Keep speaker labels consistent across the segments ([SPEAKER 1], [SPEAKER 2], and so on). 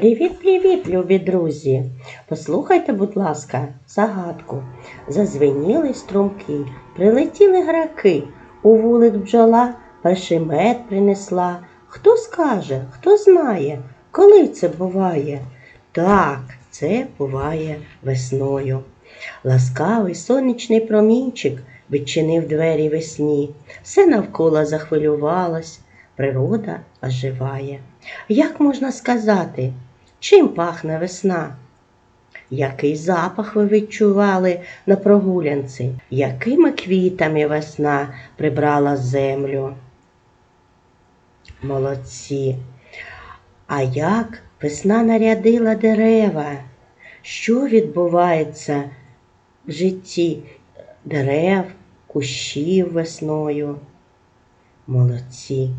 [SPEAKER 1] Привіт-привіт, любі друзі! Послухайте, будь ласка, загадку. Зазвеніли струмки, прилетіли граки, у вулик бджола перший мед принесла. Хто скаже, хто знає, коли це буває? Так, це буває весною. Ласкавий сонячний промінчик відчинив двері весні. Все навколо захвилювалось, природа оживає. Як можна сказати, чим пахне весна? Який запах ви відчували на прогулянці? Якими квітами весна прибрала землю? Молодці. А як весна нарядила дерева? Що відбувається в житті дерев, кущів весною? Молодці.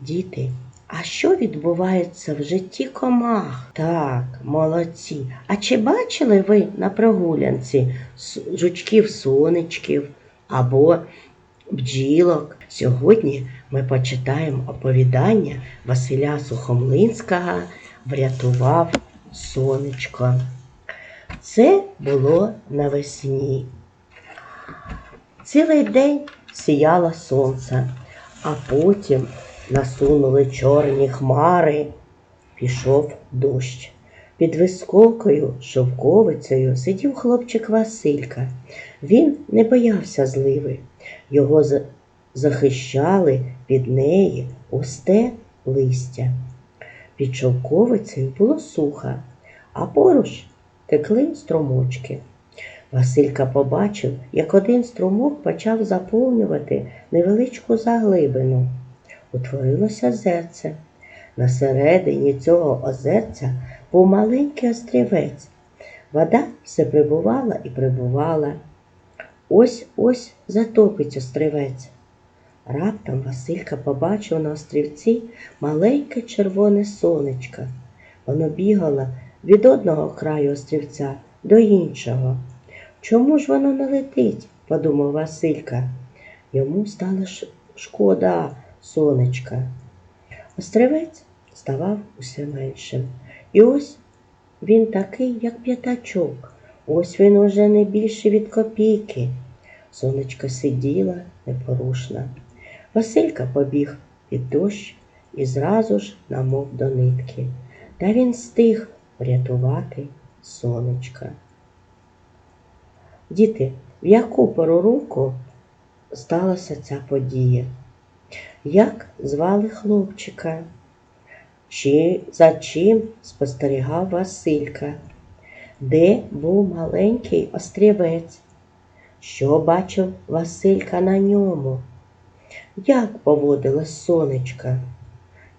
[SPEAKER 1] Діти, а що відбувається в житті комах? Так, молодці. А чи бачили ви на прогулянці жучків-сонечків або бджілок? Сьогодні ми почитаємо оповідання Василя Сухомлинського Врятував сонечко. Це було навесні. Цілий день сіяло сонце, а потім насунули чорні хмари. Пішов дощ. Під високою шовковицею сидів хлопчик Василька. Він не боявся зливи. Його захищали від неї густе листя. Під шовковицею було сухо, а поруч текли струмочки. Василька побачив, як один струмок почав заповнювати невеличку заглибину. Утворилося озерце. На середині цього озерця був маленький острівець. Вода все прибувала і прибувала. Ось ось затопить острівець. Раптом Василька побачив на острівці маленьке червоне сонечко. Воно бігало від одного краю острівця до іншого. Чому ж воно не летить? подумав Василька. Йому стало шкода сонечка. Острівець ставав усе меншим. І ось він такий, як п'ятачок. Ось він уже не більше від копійки. Сонечко сиділа непорушна. Василька побіг під дощ і зразу ж намок до нитки. Та він стиг врятувати сонечка. Діти, в яку пору року сталася ця подія? Як звали хлопчика? Чи за чим спостерігав Василька? Де був маленький острівець? Що бачив Василька на ньому? Як поводилась сонечка?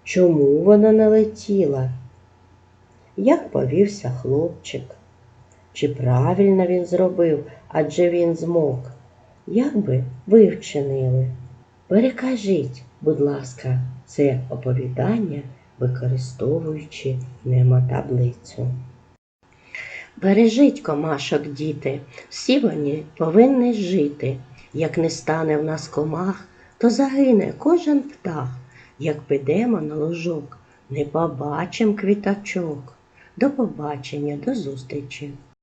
[SPEAKER 1] Чому вона не летіла? Як повівся хлопчик? Чи правильно він зробив, адже він змог? Як би ви вчинили? Перекажіть, будь ласка, це оповідання, використовуючи немотаблицю. Бережіть комашок, діти, всі вони повинні жити. Як не стане в нас комах, то загине кожен птах. Як підемо на ложок, не побачим квіточок. До побачення, до зустрічі!